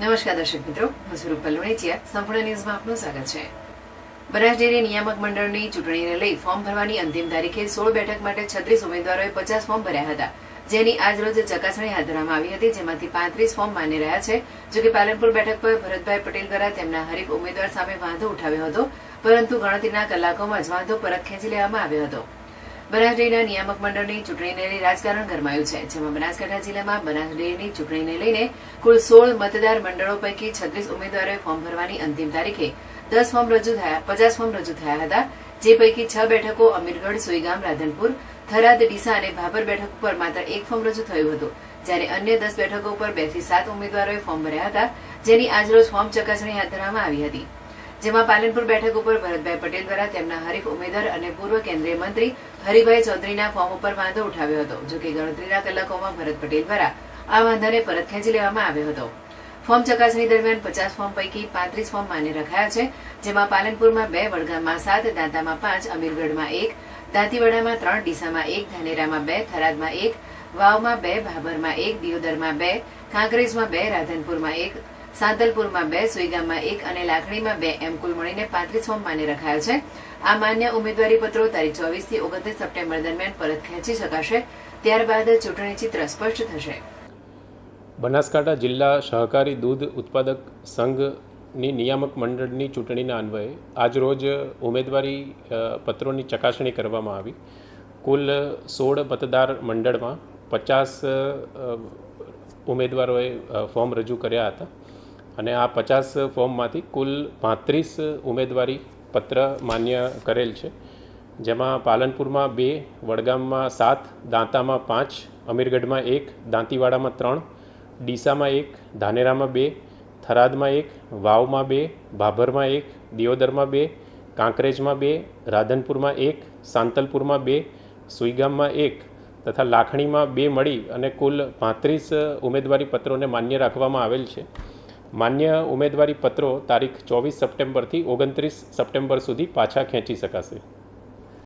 નમસ્કાર દર્શક મિત્રો, હું સ્વરૂપ પલ્લોણીચિયા સંપૂર્ણ ન્યૂઝમાં આપનું સ્વાગત છે. બનાસ ડેરી નિયામક મંડળની ચૂંટણીને લઈ ફોર્મ ભરવાની અંતિમ તારીખે સોળ બેઠક માટે છત્રીસ ઉમેદવારોએ પચાસ ફોર્મ ભર્યા હતા. જેની આજરોજ ચકાસણી હાથ ધરવામાં આવી હતી, જેમાંથી પાંત્રીસ ફોર્મ માન્ય રહ્યા છે. જો કે પાલનપુર બેઠક પર ભરતભાઈ પટેલ દ્વારા તેમના હરીફ ઉમેદવાર સામે વાંધો ઉઠાવ્યો હતો, પરંતુ ગણતરીના કલાકોમાં જ વાંધો પરત ખેંચી લેવામાં આવ્યો હતો. બનાસ નિયામક મંડળની ચૂંટણીને લઈ રાજકારણ ગરમાયું છે, જેમાં બનાસકાંઠા જિલ્લામાં બનાસ ડેરીની ચૂંટણીને લઈને કુલ સોળ મતદાર મંડળો પૈકી છત્રીસ ઉમેદવારોએ ફોર્મ ભરવાની અંતિમ તારીખે દસ ફોર્મ રજૂ થયા, પચાસ ફોર્મ રજૂ થયા હતા, જે પૈકી છ બેઠકો અમીરગઢ, સુઈગામ, રાધનપુર, થરાદ, ડીસા અને ભાભર બેઠક ઉપર માત્ર એક ફોર્મ રજૂ થયું હતું. જ્યારે અન્ય દસ બેઠકો ઉપર બેથી સાત ઉમેદવારોએ ફોર્મ ભર્યા હતા, જેની આજરોજ ફોર્મ ચકાસણી હાથ ધરવામાં આવી હતી. જેમાં પાલનપુર બેઠક ઉપર ભરતભાઈ પટેલ દ્વારા તેમના હરીફ ઉમેદવાર અને પૂર્વ કેન્દ્રીય મંત્રી હરિભાઈ ચૌધરીના ફોર્મ ઉપર વાંધો ઉઠાવ્યો હતો, જો કે ગણતરીના કલાકોમાં ભરત પટેલ દ્વારા આ વાંધાને પરત ખેંચી લેવામાં આવ્યો હતો. ફોર્મ ચકાસણી દરમિયાન પચાસ ફોર્મ પૈકી પાંત્રીસ ફોર્મ માન્ય રખાયા છે, જેમાં પાલનપુરમાં બે, વડગામમાં સાત, દાંતામાં પાંચ, અમીરગઢમાં એક, દાંતીવાડામાં ત્રણ, ડીસામાં એક, ધાનેરામાં બે, થરાદમાં એક, વાવમાં બે, ભાભરમાં એક, દિયોદરમાં બે, કાંકરેજમાં બે, રાધનપુરમાં એક સાંતલપુરમાં બે, સુઈગામમાં એક અને લાખણીમાં બે એમ કુલ મળીને પાંત્રીસ ફોર્મ માન્ય રખાયો છે. આ માન્ય ઉમેદવારી પત્રો તારીખ ચોવીસથી ઓગણત્રીસ સપ્ટેમ્બર દરમિયાન પરત ખેંચી શકાશે. ત્યારબાદ ચૂંટણી ચિત્ર સ્પષ્ટ થશે. બનાસકાંઠા જિલ્લા સહકારી દૂધ ઉત્પાદક સંઘની નિયામક મંડળની ચૂંટણીના અન્વયે આજરોજ ઉમેદવારી પત્રોની ચકાસણી કરવામાં આવી. કુલ સોળ મતદાર મંડળમાં પચાસ ઉમેદવારોએ ફોર્મ રજૂ કર્યા હતા. અને આ પચાસ ફોર્મમાંથી કુલ પાંત્રીસ ઉમેદવારી પત્ર માન્ય કરેલ છે. જેમાં પાલનપુરમાં બે, વડગામમાં સાત, દાંતામાં પાંચ, અમીરગઢમાં એક, દાંતીવાડામાં ત્રણ, ડીસામાં એક, ધાનેરામાં બે, થરાદમાં એક, વાવમાં બે, ભાભરમાં એક, દિયોદરમાં બે, કાંકરેજમાં બે, રાધનપુરમાં એક, સાંતલપુરમાં બે, સુઈગામમાં એક તથા લાખણીમાં બે મળી અને કુલ પાંત્રીસ ઉમેદવારી પત્રોને માન્ય રાખવામાં આવેલ છે. માન્ય ઉમેદવારી પત્રો તારીખ ચોવીસ સપ્ટેમ્બરથી ઓગણત્રીસ સપ્ટેમ્બર સુધી પાછા ખેંચી શકાશે.